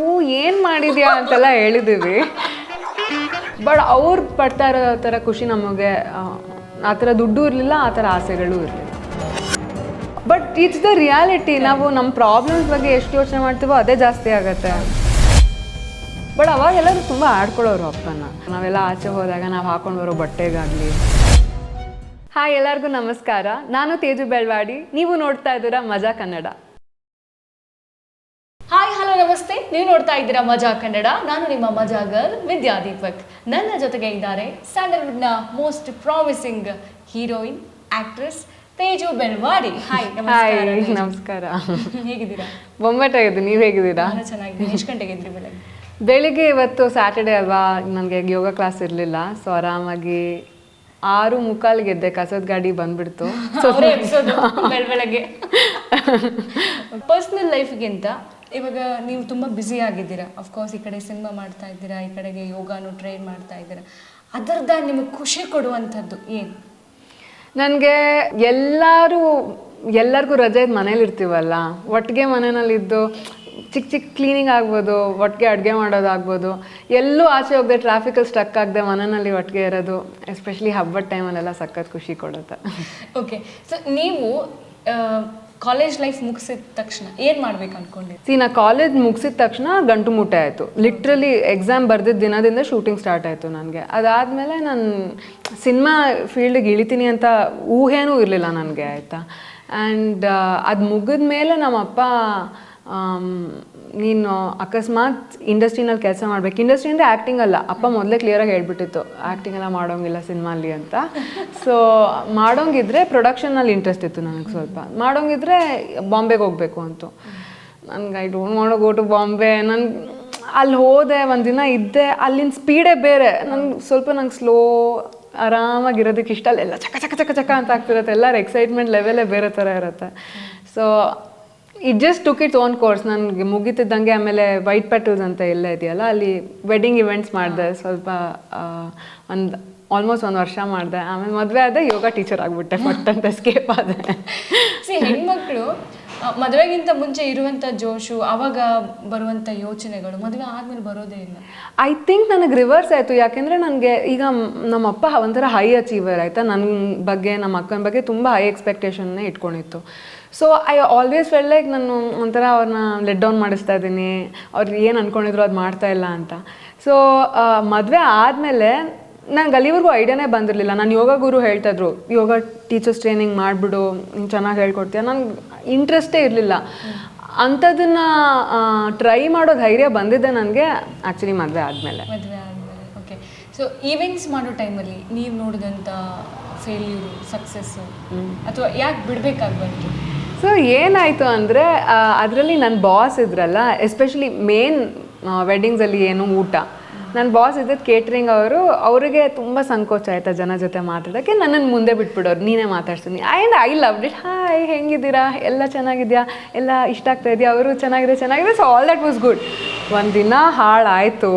ಹೂ ಏನು ಮಾಡಿದ್ಯಾ? ಅಂತೆಲ್ಲ ಹೇಳಿದ್ದೀವಿ ಬಟ್ ಅವ್ರು ಪಡ್ತಾ ಇರೋ ಥರ ಖುಷಿ ನಮಗೆ ಆ, ಥರ ದುಡ್ಡು ಇರಲಿಲ್ಲ ಆ ಥರ ಆಸೆಗಳು ಇರಲಿಲ್ಲ. ಬಟ್ ಇಟ್ಸ್ ದ ರಿಯಾಲಿಟಿ ನಾವು ನಮ್ಮ ಪ್ರಾಬ್ಲಮ್ಸ್ ಬಗ್ಗೆ ಎಷ್ಟು ಯೋಚನೆ ಮಾಡ್ತೀವೋ ಅದೇ ಜಾಸ್ತಿ ಆಗುತ್ತೆ. ಬಟ್ ಅವಾಗೆಲ್ಲರೂ ತುಂಬ ಆಡ್ಕೊಳ್ಳೋರು ಅಪ್ಪನ. ನಾವೆಲ್ಲ ಆಚೆ ಹೋದಾಗ ನಾವು ಹಾಕೊಂಡು ಬರೋ ಬಟ್ಟೆಗಾಗಲಿ. ಹಾಯ್ ಎಲ್ಲರಿಗೂ ನಮಸ್ಕಾರ. ನಾನು ತೇಜು ಬೆಳ್ವಾಡಿ. ನೀವು ನೋಡ್ತಾ ಇದ್ದೀರಾ ಮಜಾ ಕನ್ನಡ. ಹಲೋ ನಮಸ್ತೆ. ನೀವು ನೋಡ್ತಾ ಇದ್ದೀರಾ ಮಜಾ ಕನ್ನಡ. ನಾನು ನಿಮ್ಮ ಮಜಾ ಗರ್ಲ್ ವಿದ್ಯಾ ದೀಪಕ್. ನನ್ನ ಜೊತೆಗೆ ಇದ್ದಾರೆ ಸ್ಯಾಂಡಲ್ವುಡ್ನ most promising heroine actress Teju Belwadi hi hi ನಮಸ್ಕಾರ. ಹೇಗಿದ್ದೀರಾ? ಬೊಂಬೆಟಾಗಿದ್ದು ನೀವು ಹೇಗಿದ್ದೀರಾ? ನಾನು ಚೆನ್ನಾಗಿದ್ದೀನಿ. ಎಷ್ಟು ಗಂಟೆಗೆ ಇದ್ರಿ ಬೆಳಗ್ಗೆ? ಬೆಳಿಗ್ಗೆ ಇವತ್ತು ಸ್ಯಾಟರ್ಡೆ ಅಲ್ವಾ ನನಗೆ ಯೋಗ ಕ್ಲಾಸ್ ಇರಲಿಲ್ಲ. ಸೊ ಆರಾಮಾಗಿ ಆರು ಮುಕ್ಕಾಲಿಗೆ ಗೆದ್ದೆ ಕಸದ ಗಾಡಿ ಬಂದ್ಬಿಡ್ತು. ಬೆಳಗ್ಗೆ. ಪರ್ಸ್ನಲ್ ಲೈಫ್ಗಿಂತ ಇವಾಗ ನೀವು ತುಂಬ ಬ್ಯುಸಿ ಆಗಿದ್ದೀರಾ? ಅಫ್ಕೋರ್ಸ್ ಈ ಕಡೆ ಸಿನಿಮಾ ಮಾಡ್ತಾ ಇದ್ದೀರಾ ಈ ಕಡೆಗೆ ಯೋಗಾನು ಟ್ರೈನ್ ಮಾಡ್ತಾ ಇದ್ದೀರಾ. ಅದರದ ನಿಮಗೆ ಖುಷಿ ಕೊಡುವಂಥದ್ದು ಏನು? ನನಗೆ ಎಲ್ಲರೂ ಎಲ್ಲರಿಗೂ ರಜೆ ಮನೇಲಿ ಇರ್ತೀವಲ್ಲ ಒಟ್ಟಿಗೆ ಮನೆಯಲ್ಲಿದ್ದು ಚಿಕ್ಕ ಚಿಕ್ಕ ಕ್ಲೀನಿಂಗ್ ಆಗ್ಬೋದು ಒಟ್ಟಿಗೆ ಅಡುಗೆ ಮಾಡೋದಾಗ್ಬೋದು ಎಲ್ಲೂ ಆಚೆ ಹೋಗದೆ ಟ್ರಾಫಿಕಲ್ಲಿ ಸ್ಟಕ್ ಆಗದೆ ಮನೆಯಲ್ಲಿ ಒಟ್ಟಿಗೆ ಇರೋದು ಎಸ್ಪೆಷಲಿ ಹಬ್ಬದ ಟೈಮಲ್ಲೆಲ್ಲ ಸಖತ್ ಖುಷಿ ಕೊಡುತ್ತೆ. ಓಕೆ ಸೊ ನೀವು ಕಾಲೇಜ್ ಲೈಫ್ ಮುಗಿಸಿದ ತಕ್ಷಣ ಏನು ಮಾಡ್ಬೇಕು ಅನ್ಕೊಂಡಿದ್ದೆ ಸಿ ನಾ ಕಾಲೇಜ್ ಮುಗಿಸಿದ ತಕ್ಷಣ ಗಂಟು ಮುಟ್ಟೆ ಆಯಿತು. ಲಿಟ್ರಲಿ ಎಕ್ಸಾಮ್ ಬರ್ದಿದ್ದ ದಿನದಿಂದ ಶೂಟಿಂಗ್ ಸ್ಟಾರ್ಟ್ ಆಯಿತು ನನಗೆ. ಅದಾದಮೇಲೆ ನಾನು ಸಿನಿಮಾ ಫೀಲ್ಡಿಗೆ ಇಳಿತೀನಿ ಅಂತ ಊಹೆನೂ ಇರಲಿಲ್ಲ ನನಗೆ ಆಯಿತಾ? ಆ್ಯಂಡ್ ಅದು ಮುಗಿದ ಮೇಲೆ ನಮ್ಮಪ್ಪ ಆಮ್, ನೀನು ಅಕಸ್ಮಾತ್ ಇಂಡಸ್ಟ್ರಿನಲ್ಲಿ ಕೆಲಸ ಮಾಡ್ಬೇಕು. ಇಂಡಸ್ಟ್ರಿ ಅಂದರೆ ಆ್ಯಕ್ಟಿಂಗ್ ಅಲ್ಲ. ಅಪ್ಪ ಮೊದಲೇ ಕ್ಲಿಯರಾಗಿ ಹೇಳ್ಬಿಟ್ಟಿತ್ತು ಆ್ಯಕ್ಟಿಂಗ್ ಎಲ್ಲ ಮಾಡೋಂಗಿಲ್ಲ ಸಿನಿಮಾಲಿ ಅಂತ. ಸೊ ಮಾಡೋಂಗಿದ್ರೆ ಪ್ರೊಡಕ್ಷನಲ್ಲಿ ಇಂಟ್ರೆಸ್ಟ್ ಇತ್ತು ನನಗೆ ಸ್ವಲ್ಪ. ಮಾಡೋಂಗಿದ್ರೆ ಬಾಂಬೆಗೆ ಹೋಗಬೇಕು ಅಂತ. ನನ್ಗೆ I don't want go to Bombay ನನ್ ಅಲ್ಲಿ ಹೋದೆ ಒಂದು ದಿನ ಇದ್ದೆ, ಅಲ್ಲಿನ ಸ್ಪೀಡೇ ಬೇರೆ. ನನಗೆ ಸ್ವಲ್ಪ ನಂಗೆ ಸ್ಲೋ ಆರಾಮಾಗಿರೋದಕ್ಕೆ ಇಷ್ಟ ಅಲ್ಲ ಎಲ್ಲ ಚಕ ಚಕ ಚಕ ಚಕ ಅಂತ ಆಗ್ತಿರುತ್ತೆ. ಎಲ್ಲರ ಎಕ್ಸೈಟ್ಮೆಂಟ್ ಲೆವೆಲೇ ಬೇರೆ ಥರ ಇರುತ್ತೆ. So it just took its own course ನನಗೆ ಮುಗಿತಿದ್ದಂಗೆ ಆಮೇಲೆ ವೈಟ್ ಪೆಟಲ್ಸ್ ಅಂತ ಎಲ್ಲ ಇದೆಯಲ್ಲ ಅಲ್ಲಿ ವೆಡ್ಡಿಂಗ್ ಇವೆಂಟ್ಸ್ ಮಾಡಿದೆ ಸ್ವಲ್ಪ ಒಂದು ಆಲ್ಮೋಸ್ಟ್ ಒಂದು ವರ್ಷ ಮಾಡಿದೆ. ಆಮೇಲೆ ಮದುವೆ ಆದ ಯೋಗ ಟೀಚರ್ ಆಗಿಬಿಟ್ಟೆ ಫಟ್ ಅಂತ ಎಸ್ಕೇಪ್ ಆದೆ. ಸಿ ಹೆಣ್ಮಕ್ಳು ಮದುವೆಗಿಂತ ಮುಂಚೆ ಇರುವಂಥ ಜೋಶು ಅವಾಗ ಬರುವಂಥ ಯೋಚನೆಗಳು ಮದುವೆ ಆದಮೇಲೆ ಬರೋದೇ ಇಲ್ಲ. ಐ ಥಿಂಕ್ ನನಗೆ ರಿವರ್ಸ್ ಆಯಿತು. ಯಾಕೆಂದರೆ ನನಗೆ ಈಗ ನಮ್ಮಪ್ಪ ಒಂಥರ ಹೈ ಅಚೀವರ್ ಆಯಿತಾ? ನನ್ನ ಬಗ್ಗೆ ನಮ್ಮ ಅಕ್ಕನ ಬಗ್ಗೆ ತುಂಬ ಹೈ ಎಕ್ಸ್ಪೆಕ್ಟೇಷನ್ನೇ ಇಟ್ಕೊಂಡಿತ್ತು. So I always felt like ನಾನು ಒಂಥರ ಅವ್ರನ್ನ ಲೆಟ್ ಡೌನ್ ಮಾಡಿಸ್ತಾ ಇದ್ದೀನಿ. ಅವ್ರು ಏನು ಅಂದ್ಕೊಂಡಿದ್ರು ಅದು ಮಾಡ್ತಾ ಇಲ್ಲ ಅಂತ. ಸೊ ಮದುವೆ ಆದಮೇಲೆ ನಂಗೆ ಅಲ್ಲಿವರೆಗೂ ಐಡಿಯಾನೇ ಬಂದಿರಲಿಲ್ಲ. ನಾನು ಯೋಗ ಗುರು ಹೇಳ್ತಾಯಿದ್ರು ಯೋಗ ಟೀಚರ್ಸ್ ಟ್ರೈನಿಂಗ್ ಮಾಡಿಬಿಡು ನೀನು ಚೆನ್ನಾಗಿ ಹೇಳ್ಕೊಡ್ತೀಯ? ನಂಗೆ ಇಂಟ್ರೆಸ್ಟೇ ಇರಲಿಲ್ಲ. ಅಂಥದನ್ನು ಟ್ರೈ ಮಾಡೋ ಧೈರ್ಯ ಬಂದಿದ್ದೆ ನನಗೆ ಆ್ಯಕ್ಚುಲಿ ಮದುವೆ ಆದಮೇಲೆ. ಮದುವೆ ಆದಮೇಲೆ ಓಕೆ ಸೊ ಈವೆಂಟ್ಸ್ ಮಾಡೋ ಟೈಮಲ್ಲಿ ನೀವು ನೋಡಿದಂಥ ಫೇಲ್ಯೂರು ಸಕ್ಸಸ್ಸು ಅಥವಾ ಯಾಕೆ ಬಿಡಬೇಕಾಗಿ ಬಂತು? ಸೊ ಏನಾಯಿತು ಅಂದರೆ ಅದರಲ್ಲಿ ನನ್ನ ಬಾಸ್ ಇದ್ರಲ್ಲ ಎಸ್ಪೆಷಲಿ ಮೇನ್ ವೆಡ್ಡಿಂಗ್ಸಲ್ಲಿ ಏನು ಊಟ. ನನ್ನ ಬಾಸ್ ಇದ್ದದ್ದು ಕೇಟ್ರಿಂಗ್ ಅವರು, ಅವರಿಗೆ ತುಂಬ ಸಂಕೋಚ ಆಯಿತಾ ಜನ ಜೊತೆ ಮಾತಾಡೋಕ್ಕೆ. ನನ್ನನ್ನು ಮುಂದೆ ಬಿಟ್ಬಿಡೋರು, ನೀನೇ ಮಾತಾಡ್ತೀನಿ and I love it hi ಹೆಂಗಿದ್ದೀರಾ? ಎಲ್ಲ ಚೆನ್ನಾಗಿದೆಯಾ? ಎಲ್ಲ ಇಷ್ಟ ಆಗ್ತಾ ಇದೆಯಾ? ಅವರು ಚೆನ್ನಾಗಿದೆ ಚೆನ್ನಾಗಿದೆ so all that was good ಒಂದಿನ ಹಾಳಾಯಿತು.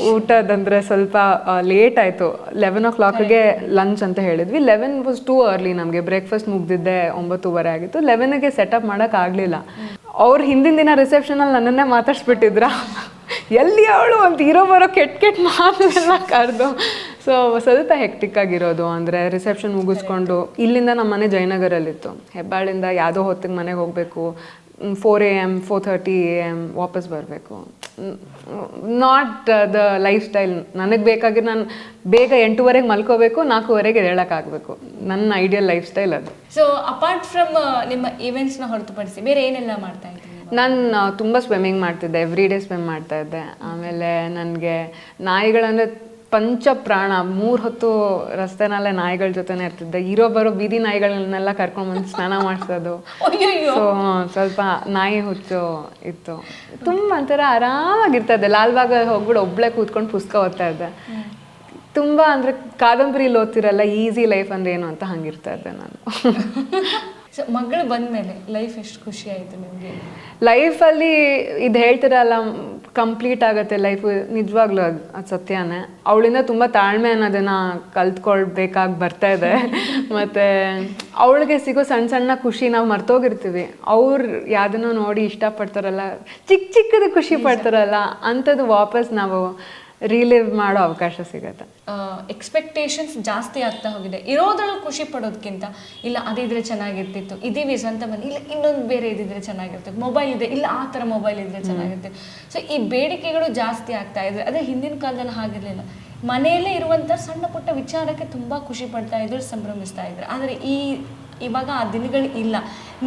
ಊಟದಂದರೆ ಸ್ವಲ್ಪ ಲೇಟ್ ಆಯ್ತು. ಲೆವೆನ್ ಓ ಕ್ಲಾಕ್ಗೆ ಲಂಚ್ ಅಂತ ಹೇಳಿದ್ವಿ. ಲೆವೆನ್ ವಾಸ್ ಟೂ ಅರ್ಲಿ ನಮಗೆ. ಬ್ರೇಕ್ಫಾಸ್ಟ್ ಮುಗ್ದಿದ್ದೆ, ಒಂಬತ್ತುವರೆ ಆಗಿತ್ತು. ಲೆವೆನ್ಗೆ ಸೆಟಪ್ ಮಾಡೋಕ್ಕಾಗಲಿಲ್ಲ ಅವ್ರು ಹಿಂದಿನ ದಿನ ರಿಸೆಪ್ಷನಲ್ಲಿ ನನ್ನನ್ನೇ ಮಾತಾಡ್ಸ್ಬಿಟ್ಟಿದ್ರ. ಎಲ್ಲಿ ಅವಳು? ಅಂತ ಇರೋ ಬರೋ ಕೆಟ್ಟ ಕೆಟ್ಟ ಮಾತನ್ನೆಲ್ಲ ಕರೆದು. ಸೊ ಸ್ವಲ್ಪ ಹೆಕ್ಟಿಕ್ ಆಗಿರೋದು. ಅಂದರೆ ರಿಸೆಪ್ಷನ್ ಮುಗಿಸ್ಕೊಂಡು ಇಲ್ಲಿಂದ ನಮ್ಮ ಮನೆ ಜಯನಗರಲ್ಲಿತ್ತು. ಹೆಬ್ಬಾಳಿಂದ ಯಾವುದೋ ಹೊತ್ತಿಗೆ ಮನೆಗೆ ಹೋಗಬೇಕು. Four A M four thirty A M ವಾಪಸ್ ಬರಬೇಕು. ನಾಟ್ ದ ಲೈಫ್ ಸ್ಟೈಲ್ ನನಗೆ ಬೇಕಾಗಿ ನಾನು ಬೇಗ ಎಂಟೂವರೆಗೆ ಮಲ್ಕೋಬೇಕು ನಾಲ್ಕೂವರೆಗೆ ಹೇಳೋಕ್ಕಾಗಬೇಕು ನನ್ನ ಐಡಿಯಲ್ ಲೈಫ್ ಸ್ಟೈಲ್ ಅದು ಸೊ ಅಪಾರ್ಟ್ ಫ್ರಮ್ ನಿಮ್ಮ ಈವೆಂಟ್ಸ್ನ ಹೊರತುಪಡಿಸಿ ಬೇರೆ ಏನೆಲ್ಲ ಮಾಡ್ತಾ ಇದ್ದೀನಿ ನಾನು ತುಂಬ ಸ್ವಿಮ್ಮಿಂಗ್ ಮಾಡ್ತಿದ್ದೆ ಎವ್ರಿ ಡೇ ಸ್ವಿಮ್ ಮಾಡ್ತಾ ಇದ್ದೆ. ಆಮೇಲೆ ನನಗೆ ನಾಯಿಗಳಂದರೆ ಪಂಚ ಪ್ರಾಣ ಮೂರು ಹೊತ್ತು ರಸ್ತೆನಲ್ಲೇ ನಾಯಿಗಳ ಜೊತೆನೆ ಇರ್ತಿದ್ದೆ. ಇರೋ ಬರೋ ಬೀದಿ ನಾಯಿಗಳನ್ನೆಲ್ಲ ಕರ್ಕೊಂಡ್ಬಂದು ಸ್ನಾನ ಮಾಡಿಸೋದು. ಸೊ ಸ್ವಲ್ಪ ನಾಯಿ ಹುಚ್ಚು ಇತ್ತು. ತುಂಬ ಒಂಥರ ಆರಾಮಾಗಿರ್ತಾ ಇದ್ದೆ ಲಾಲ್ಬಾಗ್ ಹೋಗ್ಬಿಟ್ಟು ಒಬ್ಳೆ ಕೂತ್ಕೊಂಡು ಪುಸ್ತಕ ಓದ್ತಾ ಇದ್ದೆ. ತುಂಬ ಅಂದರೆ ಕಾದಂಬರಿಲಿ ಓದ್ತಿರಲ್ಲ ಈಸಿ ಲೈಫ್ ಅಂದ್ರೆ ಏನು ಅಂತ ಹಂಗಿರ್ತಾ ಇದ್ದೆ ನಾನು. ಸೊ ಮಗಳು ಬಂದ್ಮೇಲೆ ಲೈಫ್ ಎಷ್ಟು ಖುಷಿ ಆಯ್ತು ನಿಮ್ಗೆ? ಲೈಫಲ್ಲಿ ಇದು ಹೇಳ್ತಿರಲ್ಲ ಕಂಪ್ಲೀಟ್ ಆಗುತ್ತೆ ಲೈಫ್ ನಿಜವಾಗ್ಲೂ ಅದು ಅದು ಸತ್ಯನೇ. ಅವಳಿಂದ ತುಂಬ ತಾಳ್ಮೆ ಅನ್ನೋದನ್ನ ಕಲ್ತ್ಕೊಳ್ಬೇಕಾಗಿ ಬರ್ತಾ ಇದೆ. ಮತ್ತು ಅವಳಿಗೆ ಸಿಗೋ ಸಣ್ಣ ಸಣ್ಣ ಖುಷಿ ನಾವು ಮರ್ತೋಗಿರ್ತೀವಿ. ಅವ್ರು ಯಾವ್ದನ್ನೂ ನೋಡಿ ಇಷ್ಟಪಡ್ತಾರಲ್ಲ ಚಿಕ್ಕ ಚಿಕ್ಕದು ಖುಷಿ ಪಡ್ತಾರಲ್ಲ ಅಂಥದ್ದು ವಾಪಸ್ ನಾವು ರಿಲೀವ್ ಮಾಡೋ ಅವಕಾಶ ಸಿಗುತ್ತೆ. ಎಕ್ಸ್ಪೆಕ್ಟೇಷನ್ಸ್ ಜಾಸ್ತಿ ಆಗ್ತಾ ಹೋಗಿದೆ. ಇರೋದ್ರಲ್ಲಿ ಖುಷಿ ಪಡೋದಕ್ಕಿಂತ ಇಲ್ಲ ಅದಿದ್ರೆ ಚೆನ್ನಾಗಿರ್ತಿತ್ತು. ಇದೀವಿ ಸ್ವಂತ ಮನೆ ಇಲ್ಲ ಇನ್ನೊಂದು ಬೇರೆ ಇದಿದ್ರೆ ಚೆನ್ನಾಗಿರ್ತಿತ್ತು. ಮೊಬೈಲ್ ಇದೆ. ಇಲ್ಲ ಆ ಥರ ಮೊಬೈಲ್ ಇದ್ರೆ ಚೆನ್ನಾಗಿರ್ತಿತ್ತು. ಸೊ ಈ ಬೇಡಿಕೆಗಳು ಜಾಸ್ತಿ ಆಗ್ತಾ ಇದೆ. ಅದೇ ಹಿಂದಿನ ಕಾಲದಲ್ಲಿ ಹಾಗಿರಲಿಲ್ಲ. ಮನೆಯಲ್ಲೇ ಇರುವಂಥ ಸಣ್ಣ ಪುಟ್ಟ ವಿಚಾರಕ್ಕೆ ತುಂಬ ಖುಷಿ ಪಡ್ತಾ ಇದ್ರು ಸಂಭ್ರಮಿಸ್ತಾ ಇದ್ರು. ಆದರೆ ಈ ಇವಾಗ ಆ ದಿನಗಳು ಇಲ್ಲ.